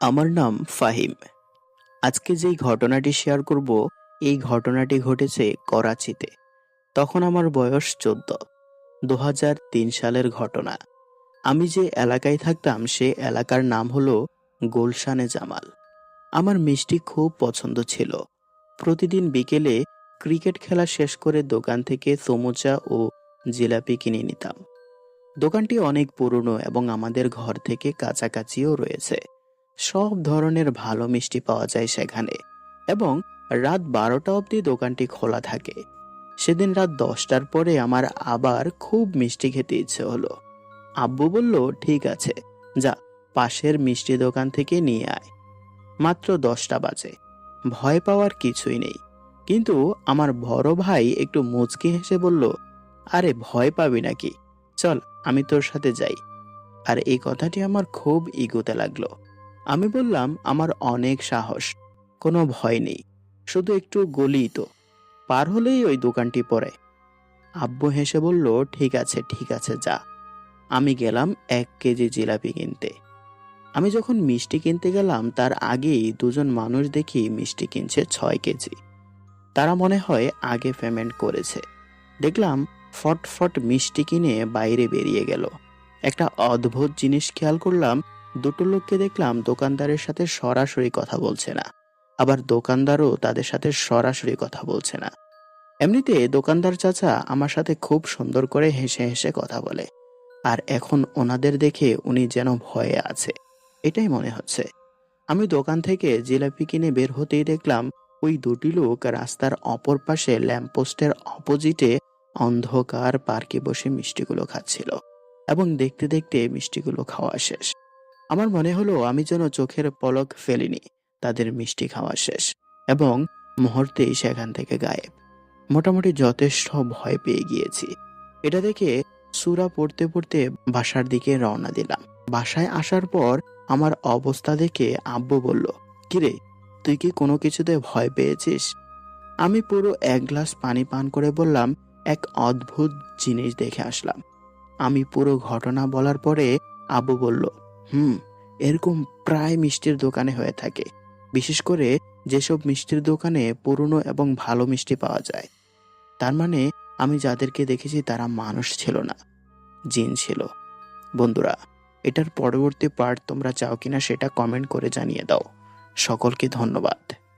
আমার নাম ফাহিম। আজকে যেই ঘটনাটি শেয়ার করব, এই ঘটনাটি ঘটেছে করাচিতে। তখন আমার বয়স চোদ্দ দু সালের ঘটনা। আমি যে এলাকায় থাকতাম, সে এলাকার নাম হলো গোলশানে জামাল। আমার মিষ্টি খুব পছন্দ ছিল। প্রতিদিন বিকেলে ক্রিকেট খেলা শেষ করে দোকান থেকে সমুচা ও জিলাপি কিনে নিতাম। দোকানটি অনেক পুরনো এবং আমাদের ঘর থেকে কাছাকাছিও রয়েছে। সব ধরনের ভালো মিষ্টি পাওয়া যায় সেখানে এবং রাত বারোটা অবধি দোকানটি খোলা থাকে। সেদিন রাত দশটার পরে আমার আবার খুব মিষ্টি খেতে ইচ্ছে হলো। আব্বু বলল, ঠিক আছে, যা, পাশের মিষ্টি দোকান থেকে নিয়ে আয়। মাত্র দশটা বাজে। ভয় পাওয়ার কিছুই নেই। কিন্তু আমার বড় ভাই একটু মুচকি হেসে বলল, আরে, ভয় পাবি নাকি? চল, আমি তোর সাথে যাই। আর এই কথাটি আমার খুব ইগোতে লাগল। আমি বললাম, আমার অনেক সাহস, কোনো ভয় নেই, শুধু একটু গলি তো, পার হলেই ওই দোকানটি পড়ে। আব্বু হেসে বলল, ঠিক আছে ঠিক আছে, যা। আমি গেলাম এক কেজি জিলাপি কিনতে। আমি যখন মিষ্টি কিনতে গেলাম, তার আগেই দুজন মানুষ দেখি মিষ্টি কিনছে ছয় কেজি। তারা মনে হয় আগে পেমেন্ট করেছে। দেখলাম ফটফট মিষ্টি কিনে বাইরে বেরিয়ে গেল। একটা অদ্ভুত জিনিস খেয়াল করলাম, দুটো লোককে দেখলাম দোকানদারের সাথে সরাসরি কথা বলছে না। আবার দোকানদারও তাদের সাথে সরাসরি কথা বলছে না। এমনিতে দোকানদার চাচা আমার সাথে খুব সুন্দর করে হেসে হেসে কথা বলে। আর এখন ওনাদের দেখে উনি যেন ভয়ে আছে। এটাই মনে হচ্ছে। আমি দোকান থেকে জিলাপি কিনে বের হতেই দেখলাম, ওই দুটি লোক রাস্তার অপর পাশে ল্যাম্পপোস্টের অপোজিটে অন্ধকার পার্কে বসে মিষ্টিগুলো খাচ্ছিল এবং দেখতে দেখতে মিষ্টিগুলো খাওয়া শেষ। আমার মনে হলো আমি যেন চোখের পলক ফেলিনি, তাদের মিষ্টি খাওয়া শেষ এবং মুহূর্তেই সেখান থেকে গায়েব। মোটামুটি যথেষ্ট ভয় পেয়ে গিয়েছি। এটা দেখে সুরা পড়তে পড়তে বাসার দিকে রওনা দিলাম। বাসায় আসার পর আমার অবস্থা দেখে আব্বু বলল, কিরে, তুই কি কোনো কিছুতে ভয় পেয়েছিস? আমি পুরো এক গ্লাস পানি পান করে বললাম এক অদ্ভুত জিনিস দেখে আসলাম। আমি পুরো ঘটনা বলার পরে আবু বলল, হুম, এরকম প্রায় মিষ্টির দোকানে হয়ে থাকে। বিশেষ করে যেসব মিষ্টির দোকানে পুরনো এবং ভালো মিষ্টি পাওয়া যায়। তার মানে আমি যাদেরকে দেখেছি তারা মানুষ ছিল না, জিন ছিল। বন্ধুরা, এটার পরবর্তী পার্ট তোমরা চাও কিনা সেটা কমেন্ট করে জানিয়ে দাও। সকলকে ধন্যবাদ।